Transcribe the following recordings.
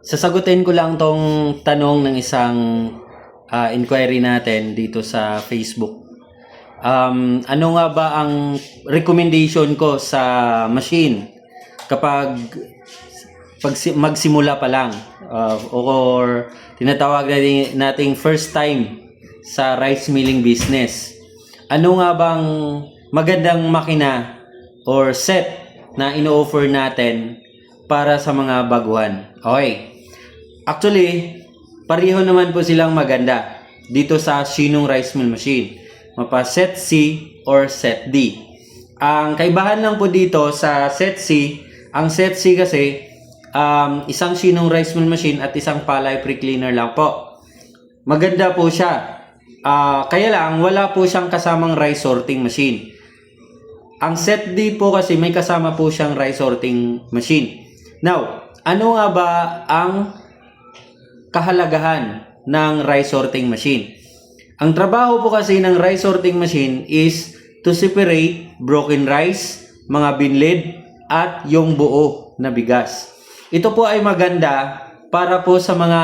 sasagutin ko lang tong tanong ng isang ah, inquiry natin dito sa Facebook. Um, ano nga ba ang recommendation ko sa machine kapag pag magsimula pa lang uh, or tinatawag natin nating first time sa rice milling business. Ano nga bang magandang makina or set na ino-offer natin para sa mga baguhan? Okay. Actually, pareho naman po silang maganda dito sa Shinong Rice Mill Machine. Mapa set C or set D. Ang kaibahan lang po dito sa set C, ang set C kasi um, isang Shinong Rice Mill Machine at isang Palay Pre-Cleaner lang po. Maganda po siya. Ah, kaya lang, wala po siyang kasamang rice sorting machine. Ang set D po kasi may kasama po siyang rice sorting machine. Now, ano nga ba ang kahalagahan ng rice sorting machine? Ang trabaho po kasi ng rice sorting machine is to separate broken rice, mga binlid, at yung buo na bigas. Ito po ay maganda para po sa mga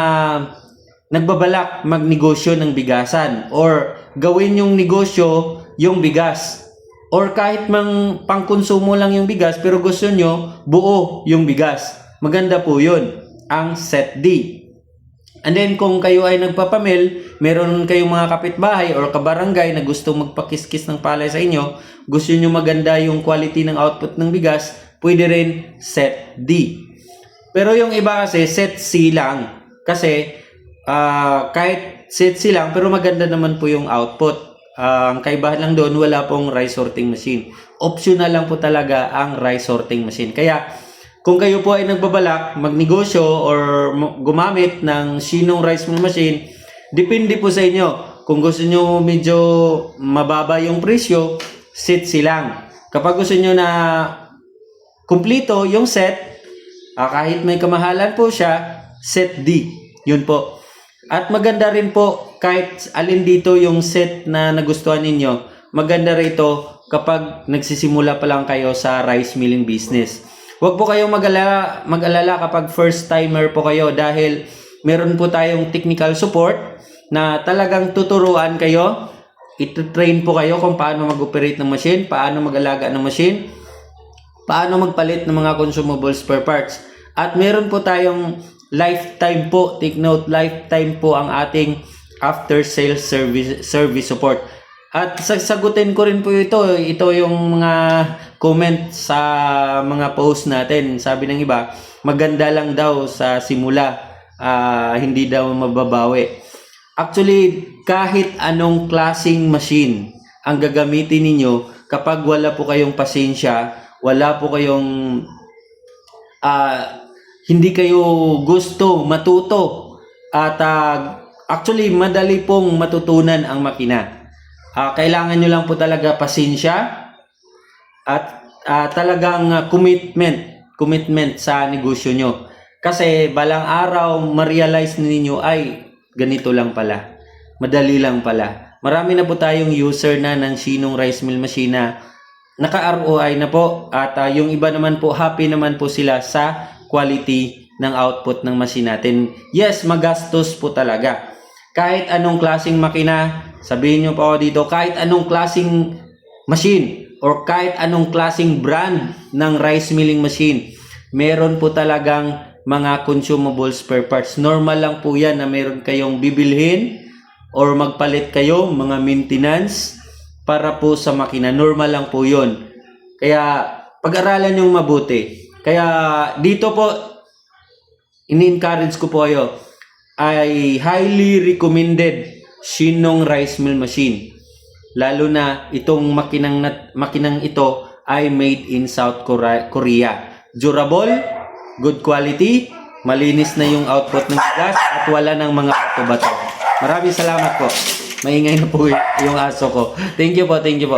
nagbabalak magnegosyo ng bigasan or gawin yung negosyo yung bigas or kahit mang pangkonsumo lang yung bigas pero gusto nyo buo yung bigas. Maganda po yun. Ang set D. And then kung kayo ay nagpapamil, meron kayong mga kapitbahay or kabarangay na gusto magpakiskis ng palay sa inyo, gusto nyo maganda yung quality ng output ng bigas, pwede rin set D. Pero yung iba kasi set C lang. Kasi ah, kahit set C lang pero maganda naman po yung output. Ah, ang kaibahan lang doon wala pong rice sorting machine. Optional lang po talaga ang rice sorting machine. Kaya kung kayo po ay nagbabalak magnegosyo or gumamit ng Shinong rice mill machine, depende po sa inyo. Kung gusto nyo medyo mababa yung presyo, set C lang. Kapag gusto nyo na kumplito yung set, Ah, kahit may kamahalan po siya, set D. Yun po. At maganda rin po kahit alin dito yung set na nagustuhan ninyo, maganda rito kapag nagsisimula pa lang kayo sa rice milling business. Huwag po kayong mag-alala, mag-alala kapag first timer po kayo dahil meron po tayong technical support na talagang tuturuan kayo. Ito-train po kayo kung paano mag-operate ng machine, paano mag-alaga ng machine, paano magpalit ng mga consumable spare parts. At meron po tayong lifetime po, take note, lifetime po ang ating after sales service service support. At sasagutin ko rin po ito, ito yung mga comment sa mga post natin. Sabi ng iba, maganda lang daw sa simula, ah, hindi daw mababawi. Actually, kahit anong klasing machine ang gagamitin ninyo kapag wala po kayong pasensya, wala po kayong ah, hindi kayo gusto matuto at ah, actually madali pong matutunan ang makina. Ah, kailangan nyo lang po talaga pasensya at ah, talagang ah, commitment, commitment sa negosyo nyo. Kasi balang araw ma-realize ninyo ay ganito lang pala. Madali lang pala. Marami na po tayong user na ng Shinong Rice Mill Machine na naka-ROI na po at ah, yung iba naman po happy naman po sila sa quality ng output ng machine natin. Yes, magastos po talaga. Kahit anong klasing makina, sabihin nyo pa ako dito, kahit anong klasing machine or kahit anong klasing brand ng rice milling machine, meron po talagang mga consumable spare parts. Normal lang po yan na meron kayong bibilhin or magpalit kayo, mga maintenance, para po sa makina. Normal lang po yun. Kaya pag-aralan yung mabuti. Kaya dito po, ini-encourage ko po kayo, ay highly recommended Shinong Rice Mill Machine. Lalo na itong makinang, nat- makinang ito ay made in South Korea. Durable, good quality, malinis na yung output ng gas at wala ng mga bato-bato. Maraming salamat po. Maingay na po yung aso ko. Thank you po, thank you po.